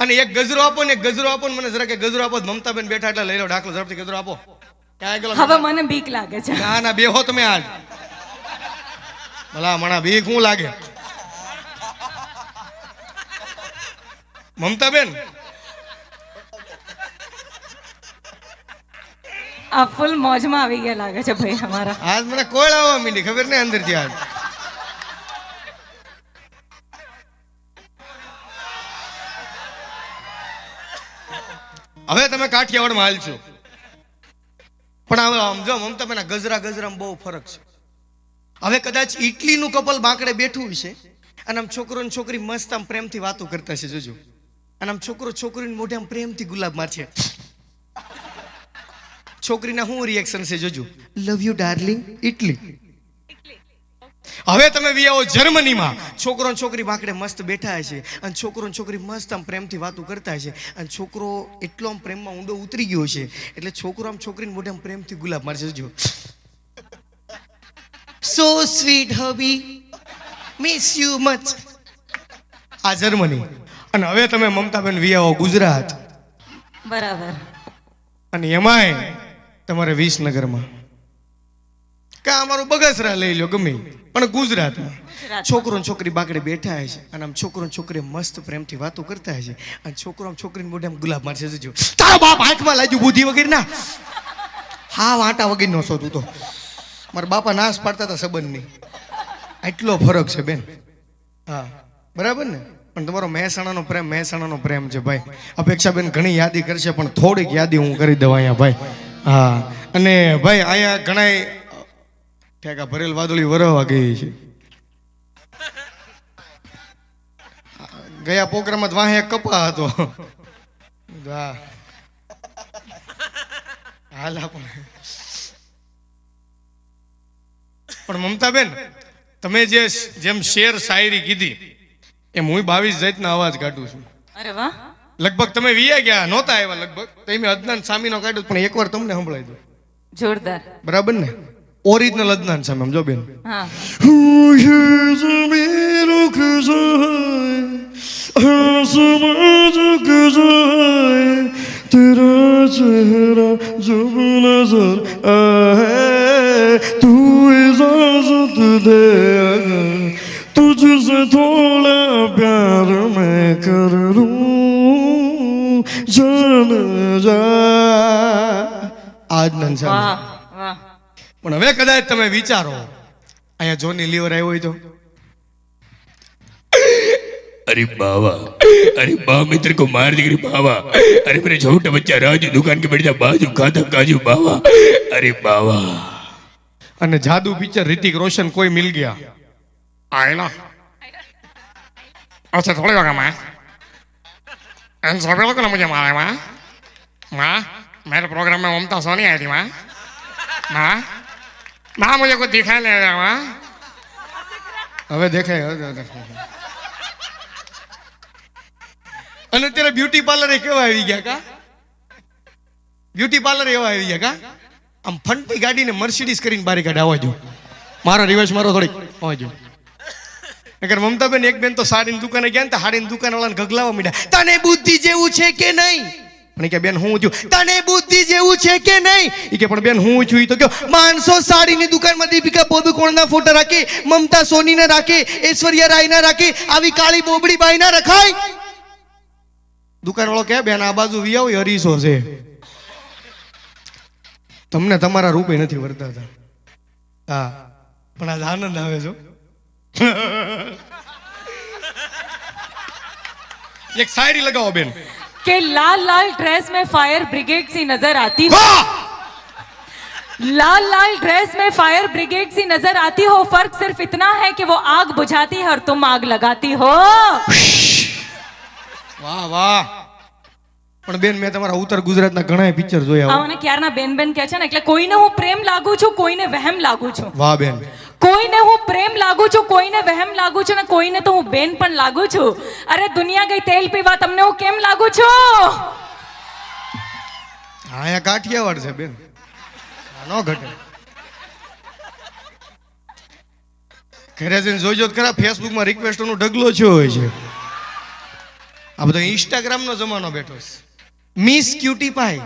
અને એક ગજરો આપો ને એક ગજરો આપો ને મને જરા કે ગજરો આપો મમતાબેન બેઠા એટલે લઈ લો ડાકલો ઝડપથી ગજરો આપો. હવે મને બીક લાગે છે. ના ના બેહો તમે આજ. ભલા મણા બીક હું લાગે? મમતાબેન? આ ફૂલ મોજમાં આવી ગયા લાગે છે ભાઈ અમારા. આજ મને કોળ આવવા મીડી ખબર નહીં અંદરથી આજ. હવે તમે કાઠિયાવાડમાં હાલ છો. પણ હવે આમ જો મમતાબેન આ ગજરા ગજરામાં બહુ ફરક છે. હવે કદાચ ઇટલીનું કપલ બાંકડે બેઠું છે અને આમ છોકરો ને છોકરી મસ્ત આમ પ્રેમથી વાતો કરતા છે જોજો. અને આમ છોકરો છોકરીને મોઢે આમ પ્રેમથી ગુલાબ મારશે. છોકરીના શું રિએક્શન છે જોજો. લવ યુ ડાર્લિંગ ઇટલી હવે તમે વી આવો જર્મનીમાં. છોકરો છોકરી બાંકડે મસ્ત બેઠા છે. અને છોકરો છોકરી મસ્ત આમ પ્રેમથી વાતો કરતા છે. અને છોકરો એટલો આમ પ્રેમમાં ઊંડો ઉતરી ગયો છે. એટલે છોકરો આમ છોકરીને મોઢે આમ પ્રેમથી ગુલાબ મારશે. જો. So sweet hubby miss you much આ જર્મની. અને હવે તમે મમતાબેન વી આવો ગુજરાત. બરાબર. અને એમાંય તમારે વિસનગરમાં. કે અમારું બગસરા લઈ લો ગમે. પણ ગુજરાતમાં. છોકરો ને છોકરી બાકડે બેઠા છે અને આમ છોકરો ને છોકરી મસ્ત પ્રેમથી વાતો કરતા હોય છે અને છોકરો આમ છોકરીને મોઢે આમ ગુલાબ મારશે જોજો તારો બાપ આંખમાં લાગ્યું બુદ્ધિ વગર ના હા વાંટા વગેરે નો શોધું તું. મારા બાપા નાશ પાડતા હતા સંબંધની. આટલો ફરક છે બેન. હા બરાબર ને? પણ તમારો મહેસાણાનો પ્રેમ મહેસાણાનો પ્રેમ છે ભાઈ. અપેક્ષા બેન ઘણી યાદી કરશે પણ થોડીક યાદી હું કરી દઉં અહીંયા ભાઈ. હા અને ભાઈ અહીંયા ઘણાય ઠેકા ભરેલ વાદળી વરવા ગઈ છે. ગયા પ્રોગ્રામમાં વાહે કપા હતો. હાલ આપણે પણ મમતાબેન તમે જે જેમ શેર શાયરી કીધી એમ હું બાવીસ જાતના અવાજ કાઢું છું. અરે વાહ. લગભગ તમે વિયા ગયા નહોતા આવ્યા લગભગ. તો મેં અદનાન સામીનો કાઢ્યું પણ એકવાર તમને સંભળાઈ દો. જોરદાર. બરાબર ને? ઓરિજિનલ જ ના સામે સમજો બેન? તેરા ચહેરા જબ નજર આહે તું ઇજાજત દે તુજસે થોડા પ્યાર મેં કર લૂં જાન જા આજ નંસા પણ હવે કદાચ તમે વિચારો. અહીંયા જોની લીવર આવ્યો હોય તો. અરે બાવા અરે બા મિત્ર કો માર દીકરી બાવા. અરે મેરે છોટા બચ્ચા રાજુ દુકાન કે બેઠા બાજુ ખાતા કાજુ બાવા. અરે બાવા. અને જાદુ પિક્ચર રિતિક રોશન કોઈ મિલ ગયા? આ એના અચ્છા થોડી વાગા માં એમ સભે લોકો ને મુજે માં. માં મેરે પ્રોગ્રામમાં મમતા સોની આવી હતી માં. માં. माँ मुझे कुछ दिखाई नहीं रहा माँ હવે દેખાય હવે દેખાય અને અત્યારે બ્યુટી પાર્લર કેવા આવી ગયા કા બ્યુટી પાર્લર એવા આવી ગયા કા આમ ફંટી ગાડીને મર્સિડીઝ કરીને બારી કાઢે આવવા જો મારો રિવર્સ મારો થોડીક આવવા જો નકર મમતાબેન એક બેન તો સાડીની દુકાને ગયા ને તો સાડીની દુકાન વાળાને ગગલાવા મીડ્યા તને બુદ્ધિ જેવું છે કે નહીં પણ કે, બેન, હું છું. તને બુદ્ધિ જેવું છે કે નહીં? કે, પણ બેન, હું છું. તો કયો, માણસો સાડીની દુકાનમાં દીપિકા પોદુકોણના ફોટા રાખે, મમતા સોનીના રાખે, ઐશ્વર્યા રાયના રાખે, આવી કાળી બોબડી બાઈના રખાય. દુકાનવાળો કે, બેન, આ બાજુ વી આવો હરીસો છે. તમને તમારા રૂપે નથી વર્તાતા. હા, પણ આજ આનંદ આવે છો એક શાયરી લગાવો, બેન. कि लाल लाल ड्रेस में फायर ब्रिगेड सी नजर आती हो વાહ लाल लाल ड्रेस में फायर ब्रिगेड सी नजर आती हो फर्क सिर्फ इतना है कि वो आग बुझाती है और तुम आग लगाती हो વાહ વાહ પણ બેન મેં તમારા ઉત્તર ગુજરાતના ઘણા પિક્ચર જોયા આ મને ક્યારના બેન બેન કહે છે ને એટલે કોઈને હું પ્રેમ લાગુ છું કોઈને વહેમ લાગુ છું વાહ બેન કોઈને હું પ્રેમ લાગુ છું, કોઈને વહેમ લાગુ છું ને કોઈને તો હું બેન પણ લાગુ છું. અરે, દુનિયા ગઈ તેલ પીવા, તમને હું કેમ લાગુ છું? અહીંયા કાઠિયાવાડ છે, બેન. નો ઘટે. ઘરે જઈને જોઈજો ખરા ફેસબુકમાં રિક્વેસ્ટોનો ઢગલો થયો હોય છે. આ બધો ઇન્સ્ટાગ્રામનો જમાનો બેઠો છે. મિસ ક્યુટી પાઈ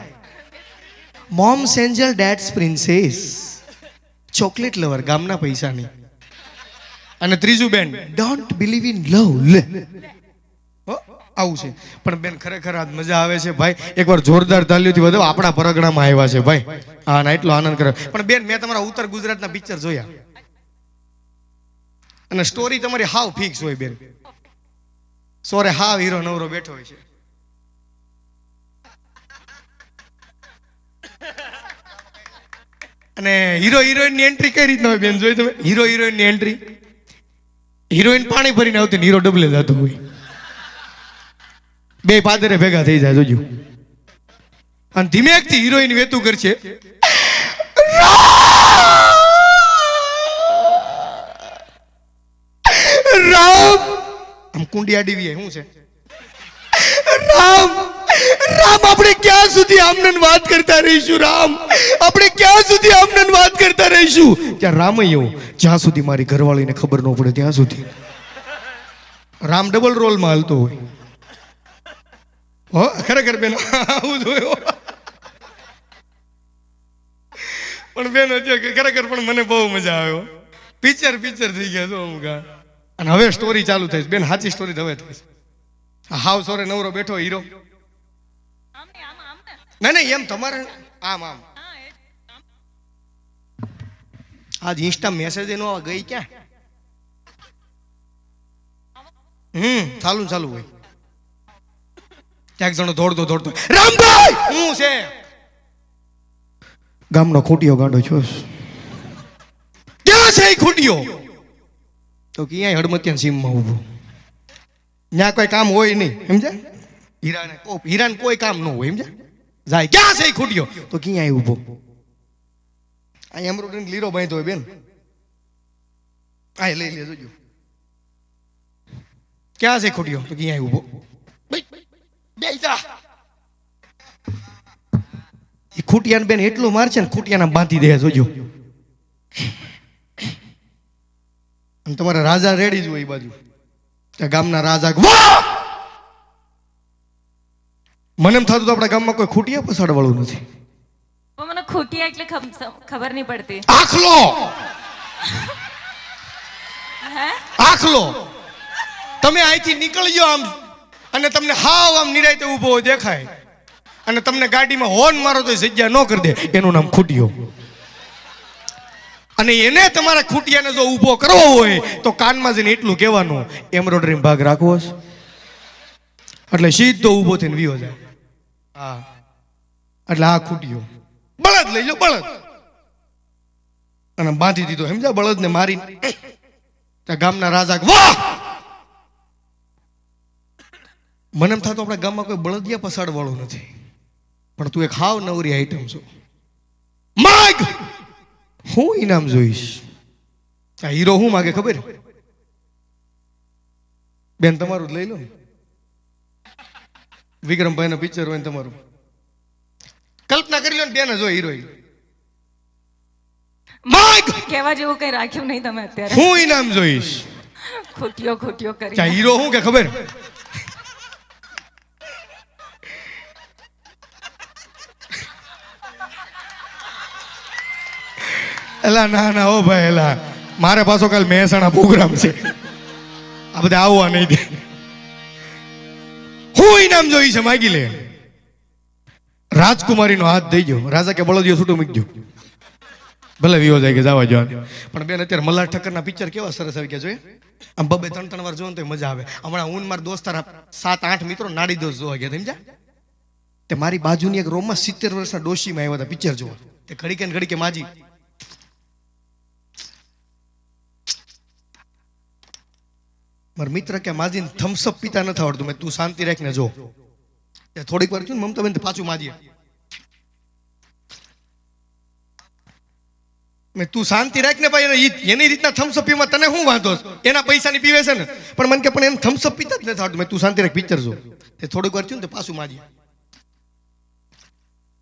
મોમ સેન્જર ડેટ્સ પ્રિન્સેસ ચોકલેટ લવર ગામના પૈસાની. અને ત્રીજું બેન. ડોન્ટ બિલીવ ઇન લવ આવું છે. પણ બેન ખરેખર આજ મજા આવે છે ભાઈ. એકવાર જોરદાર તાલીઓથી વધુ. આપણા પરગણામાં આવ્યા છે ભાઈ. હા ના એટલો આનંદ કરે પણ બેન મેં તમારા ઉત્તર ગુજરાતના પિક્ચર જોયા. અને સ્ટોરી તમારી હાવ ફિક્સ હોય બેન. સોરે હાવ હીરો નવરો બેઠો હોય છે. અને હીરો હિરોઈનની એન્ટ્રી કઈ રીતના હોય બેન? જોઈ તમે? હીરો હિરોઈનની એન્ટ્રી હિરોઈન પાણી ભરીને આવતી હીરો ડબલે જતો હોય. બે પાદરે ભેગા થઈ જાય, જોજો. અને ધીમેકથી હિરોઈન વેતું કરશે. રામ! આમ કુંડિયા ડીવી શું છે? રામ! રામ, આપણે ક્યાં સુધી આમને વાત કરતા રહીશું, રામ? આપણે ક્યાં સુધી આમને વાત કરતા રહીશું? ત્યાં રામ એવું જ્યાં સુધી મારી ઘરવાળીને ખબર ન પડે, ત્યાં સુધી. રામ ડબલ રોલમાં હાલતો હોય. ખરેખર બેન, આવું જોયું. પણ બેન ખરેખર પણ મને બહુ મજા આવ્યો. પિક્ચર પિક્ચર થઈ ગયા છો અમુક અને હવે સ્ટોરી ચાલુ થઈ બેન, સાચી સ્ટોરી હવે થઈ હાવ સોરે નવરો બેઠો હીરો. ના ના, એમ તમારે આમ આમ. આજ ઇન્સ્ટા મેસેજ એનો આવા ગઈ ક્યાં? હમ ચાલુ ચાલુ હોય. ક્યાંક જણો દોડતો દોડતો. રામભાઈ! હું છે? ગામનો ખૂટિયો ગાંડો છો. ક્યાં છે એ ખૂટિયો? તો ક્યાંય હડમતિયા સીમમાં ઊભો. ત્યાં કોઈ કામ હોય નહીં, સમજ્યા? હીરાને હીરાને કોઈ કામ ન હોય, સમજ્યા? જાય, ક્યાં છે ખૂટ્યો તો ક્યાં આવી ઊભો આ એમરોડની લીરો બાંધ્યો હોય બેન. આ લઈ લે જોજો ક્યાં છે ખૂટ્યો તો ક્યાંય ઊભો એ ખૂટિયાને બેન એટલું મારશે ને ખૂટિયાને બાંધી દે, જોજો. તમારા રાજા રેડી જ હોય એ બાજુ. ગામના રાજા વાહ! મને એમ થતું આપણા ગામમાં કોઈ ખૂટિયા પસાડ વાળું નથી. મને ખૂટિયા એટલે ખબર નહીં પડતી. આખલો! આખલો! તમે અહીંથી નીકળી જાઓ આમ અને તમને હાવ આમ નિરાયતે ઊભો હોય દેખાય. અને તમને ગાડીમાં હોર્ન મારો તો જગ્યા ન કરી દે. એનું નામ ખૂટિયો. અને એને તમારા ખૂટિયાને જો ઊભો કરવો હોય તો કાનમાં જઈને એટલું કહેવાનું એમ્બ્રોડરી ભાગ રાખવો છે. એટલે સીધો ઊભો થઈને વિયો જાય. એટલે આ ખૂટ્યો બળદ લઈ લો બળદ. અને બાંધી દીધો સમજા બળદને મારી ત્યાં ગામના રાજા વાહ! મને એમ થતું આપણા ગામમાં કોઈ બળદિયા પસાડ વાળું નથી. પણ તું એક હાવ નવરી આઈટમ છો. માગ! હું ઇનામ જોઈશ. આ હીરો હું માગે, ખબર? બેન, તમારું જ લઈ લો ને. વિક્રમભાઈનું પિક્ચર હોય ને તમારું. કલ્પના કરી લો ને બેન જ હોય હિરોઈન કેવા જેવું કઈ રાખ્યું નહીં તમે અત્યારે. હું ઇનામ જોઈશ. ખોટીઓ ખોટીઓ કરી હીરો હું કે ખબર? એલા ના ના ઓ ભાઈ એલા. મારે પાછો કાલ મહેસાણા પ્રોગ્રામ છે. આ બધા આવવા નહીં દે. ઇનામ જોઈ છે, માગી લે. રાજકુમારીનો હાથ દઈ ગયો. રાજા કે બળદિયો છૂટું મૂકજો ભલે વિવો જાય કે જવા જવાનું. પણ બેન, અત્યારે મલ્હાર ઠક્કરના પિક્ચર કેવા સરસ આવી ગયા જોઈએ આમ બબે ત્રણ ત્રણ વાર જોવો ને તો મજા આવે. હમણાં હું ને મારા દોસ્તાર સાત આઠ મિત્રો નાડી દોસ્ત જોવા ગયા સમજા તે મારી બાજુની એક રોમમાં સિત્તેર વર્ષના ડોશીમાં આવ્યા હતા, પિક્ચર જોવા. તે ઘડી કે ને ઘડી કે માજી મારા મિત્ર કે માજીને થમ્સઅપ પીતા નથી આવડતું. મેં તું શાંતિ રાખીને જો. થોડીક વાર થયું ને મમતા બેન પાછું માજી મેં તું શાંતિ રાખ ને ભાઈ, એને રીતના થમ્સઅપ પીમાં તને શું વાંધો? એના પૈસાની પીવે છે ને. પણ મને કે પણ એમ થમ્સઅપ પીતા જ નથી આવડતું. મેં તું શાંતિ રાખ, પિક્ચર જો. તે થોડીક વાર થયું ને પાછું માજી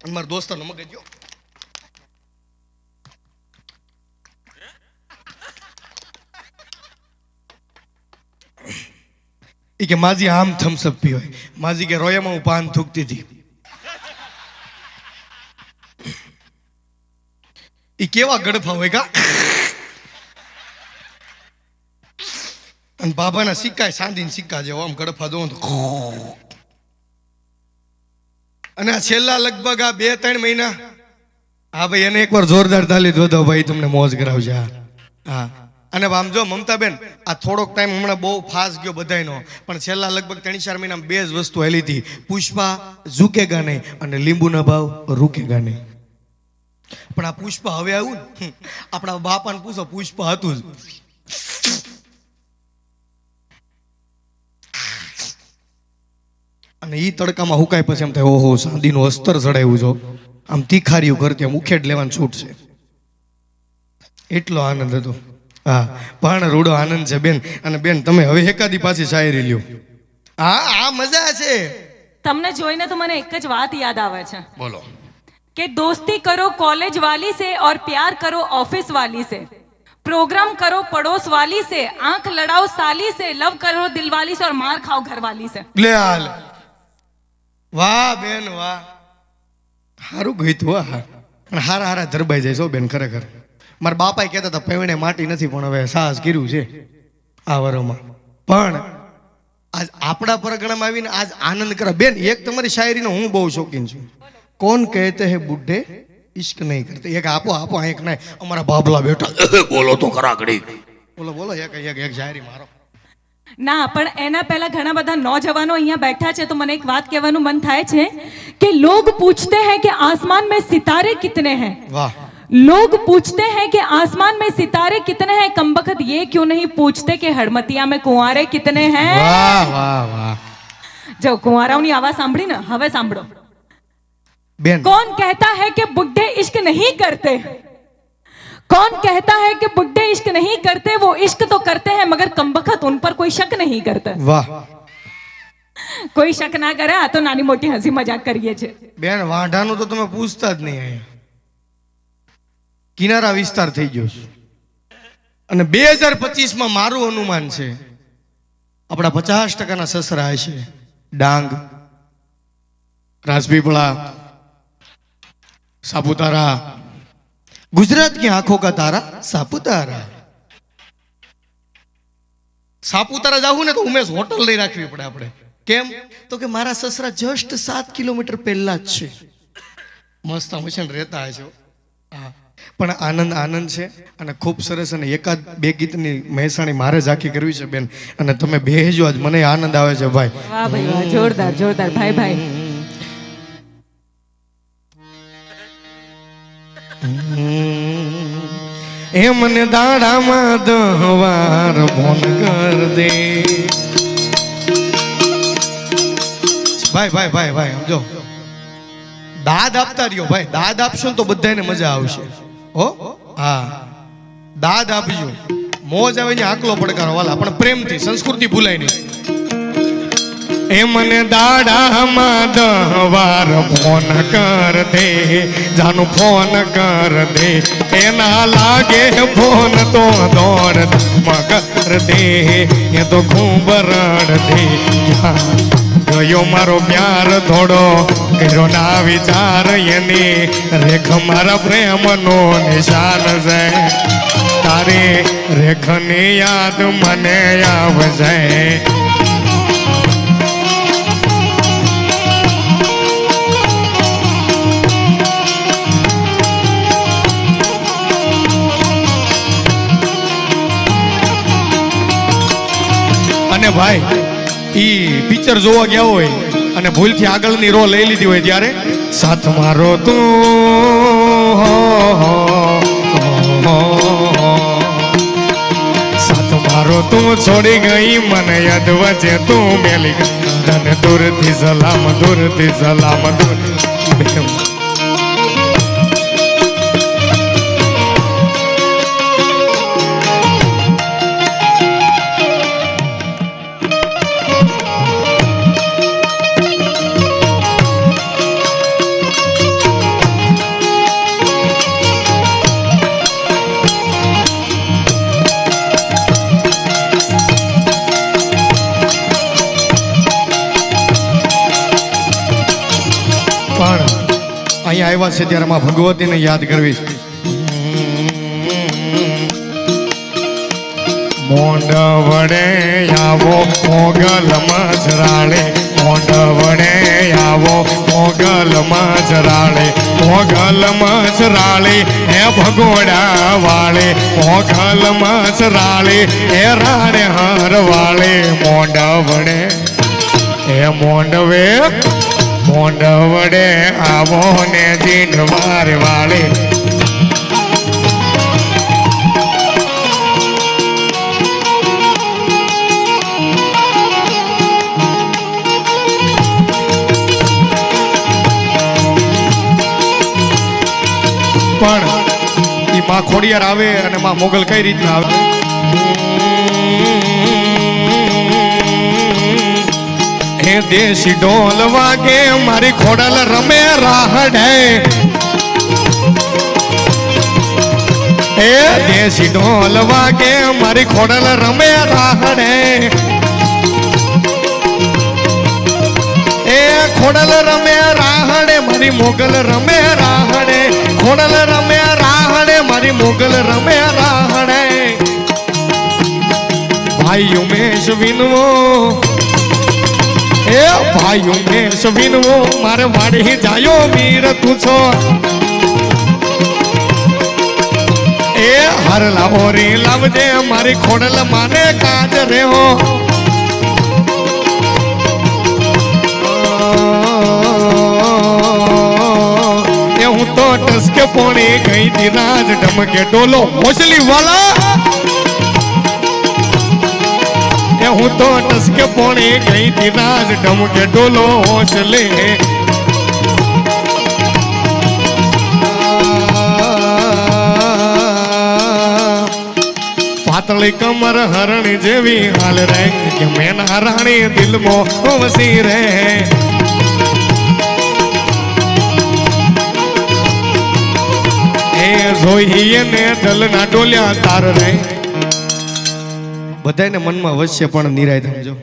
મારા નો મગજ ગયો એ કે માજી આમ થમ્સઅપ પી હોય. માજી કે રોયામાં હું પાન થૂકતી હતી. એ કેવા ગડફા હોય કા? અને બાબાના સિક્કા સાંધીને સિક્કા જેવો આમ ગડફા દો અને છેલ્લા લગભગ આ બે ત્રણ મહિના, હા ભાઈ, એને એકવાર જોરદાર તાલી દો ભાઈ તમને મોજ કરાવજે હા. અને આમ જો મમતાબેન, આ થોડોક ટાઈમ હમણાં બહુ ફાસ્ટ ગયો બધાયનો, પણ છેલ્લા લગભગ ત્રણ ચાર મહિના બે જ વસ્તુ હેલી હતી. પુષ્પા ઝૂકેગા નહીં અને લીંબુના ભાવ રૂકેગા નહીં. પણ આ પુષ્પા હવે આવ્યું ને? આપણા બાપાને પૂછો, પુષ્પા હતું જ. અને એ તડકામાં હુકાય પછી એમ થાય, ઓહો, સાંદીનું અસ્તર ચડાવ્યું જો. આમ તીખાર્યું કરતી આમ ઉખેડ લેવાનું છૂટ છે. એટલો આનંદ હતો. હા. પણ રૂડો આનંદ છે બેન. અને બેન તમે હવે એકાદી પાછી શાયરી લ્યો. હા આ મજા છે. તમને જોઈને તો મને એક જ વાત યાદ આવે છે. બોલો. કે દોસ્તી કરો કોલેજ વાલી સે ઓર પ્યાર કરો ઓફિસ વાલી સે. પ્રોગ્રામ કરો પડોસ વાલી સે આંખ લડાવ સાલી સે લવ કરો દિલ વાલી સે ઓર માર ખાઓ ઘર વાલી સે. લે હાલ. વાહ બેન વાહ. હારું ગયું તું હા હારા હારા ધરબાઈ જાય છો બેન ખરેખર. મારા બાપા કહેતા હતા પેવણે માટી નથી પણ હવે સાહસ કર્યું છે. આ વરોમાં. પણ આજ આપણા પરગણામાં આવીને આજ આનંદ કરે. બેન એક તમારી શાયરીનો હું બહુ શોખીન છું. કોણ કહેતે હે બુઢે ઈશ્ક નહીં કરતે. એક આપો આપો એક નહીં અમારા બાબલા બેઠા. બોલો તો ખરા ઘડી. બોલો બોલો એક એક એક શાયરી મારો. ના પણ એના પહેલા ઘણા બધા નોજવાનો અહીંયા બેઠા છે તો મને એક વાત કહેવાનું મન થાય છે કે લોગ પૂછતે હે કે આસમાન મેં સિતારે કિતને હે? વાહ. लोग पूछते हैं कि आसमान में सितारे कितने हैं कमबख्त ये क्यों नहीं पूछते कि हड़मतिया में कुंवारे कितने हैं વાહ વાહ વાહ જો કુંવારાઓની આવાજ સાંભળી ને હવે સાંભળો બેન कौन कहता है कि बुढ़े इश्क नहीं करते कौन कहता है कि बुढ़े इश्क नहीं करते वो इश्क तो करते हैं मगर कमबख्त उन पर कोई शक नहीं करता વાહ કોઈ શક ના કરે આ તો નાની મોટી હસી મજાક કરીએ છે બેન વાંઢાનું તો તમે પૂછતા જ નહીં અહીંયા કિનારા વિસ્તાર થઈ ગયો છે. અને બે હજાર પચીસમાં મારું અનુમાન છે, આપણા પચાસ ટકાના સસરા છે ડાંગ, રાજપીપળા, સાપુતારા. ગુજરાત की આંખો કા તારા? સાપુતારા. સાપુતારા જવું ને તો ઉમેશ હોટલ લઈ રાખવી પડે આપણે. કેમ? તો કે મારા સસરા જસ્ટ સાત કિલોમીટર પહેલા જ છે. મસ્ત હંમેશા રહેતા છે હા. પણ આનંદ આનંદ છે અને ખૂબ સરસ અને એકાદ બે ગીતની મહેસાણી મારે જ આખી કરવી છે બેન. અને તમે બેહજો જ મને આનંદ આવે છે ભાઈ. જોરદાર જોરદાર ભાઈ ભાઈ. એ મને દાડામાં દહવાર ફોન કર દે. ભાઈ ભાઈ ભાઈ ભાઈ સમજો. દાદ આપતા રહ્યો ભાઈ. દાદ આપશો ને તો બધાને મજા આવશે. હો? હા. દાદ આપજો. મોજ આવે ને આકલો પડકારો. વાલા, પણ પ્રેમથી, સંસ્કૃતિ ભૂલાય નહીં. એ મને દાડામાં દહવાર ફોન કર દે. જાનું ફોન કર દે. એના લાગે ફોન તો દોડ કર દે. એ તો ખૂબ રડ દે. ગયો મારો પ્યાર થોડો કર્યો ના વિચાર એની. રેખ મારા પ્રેમનો નિશાન છે. તારી રેખની યાદ મને આવશે. અને ભાઈ ઈ પિક્ચર જોવા ગયા હોય અને ભૂલથી આગળની રો લઈ લીધી હોય ત્યારે, સાથ મારો તું. સાથ મારો તું છોડી ગઈ, મને યાદ વચ્ચે તું મેલી ગઈ તને દૂરથી સલામ દૂરથી સલામ દૂર અહીંયા છે ત્યારે માં ભગવતીને યાદ કરવી. મોંડ વડે આવો મોગલ મજરાળે. મોંડ વડે આવો મોગલ મજરાળે. મોગલ મજરાળે હે ભગોડા વાળે મોગલ મજરાળે હે રાડે હાર વાળે મોંડ વડે. હે મોંડવે મોંડ વડે આવો ને દિન વાર વાળે. પણ એ માં ખોડિયાર આવે અને માં મોગલ કઈ રીતના આવે? હે દેશી ઢોલ વાગે, મારી ખોડલ રમે રાહડે. હે દેશી ઢોલ વાગે, મારી ખોડલ રમે રાહડે. એ ખોડલ રમે રાહડે, મારી મોગલ રમે રાહડે. ખોડલ રમે રાહડે, મારી મોગલ રમે રાહડે. ભાઈ ઉમેશ વિનવો એ ભાઈઓ ઉમેશ વિનવો મારે વાડી જાયો વીર તું છો એ હરલા ઓરી લાવજે, મારી ખોડલ માને કાજ રે હો એ હું તો ટસકે પોણી ગઈ તી રાજ ઢમકે ડોલો મોસલી વાલા હું તો ટસકે પોણે ગઈ તી રાજ ઢમકે ડોલો હોસલે પાતળી કમર હરણી જેવી હાલ રે કે મેના રાણી દિલમો વસી રે એ જોઈ ને ઢલના ડોલ્યા તાર રે બધાને મનમાં વસશે પણ નિરાય સમજો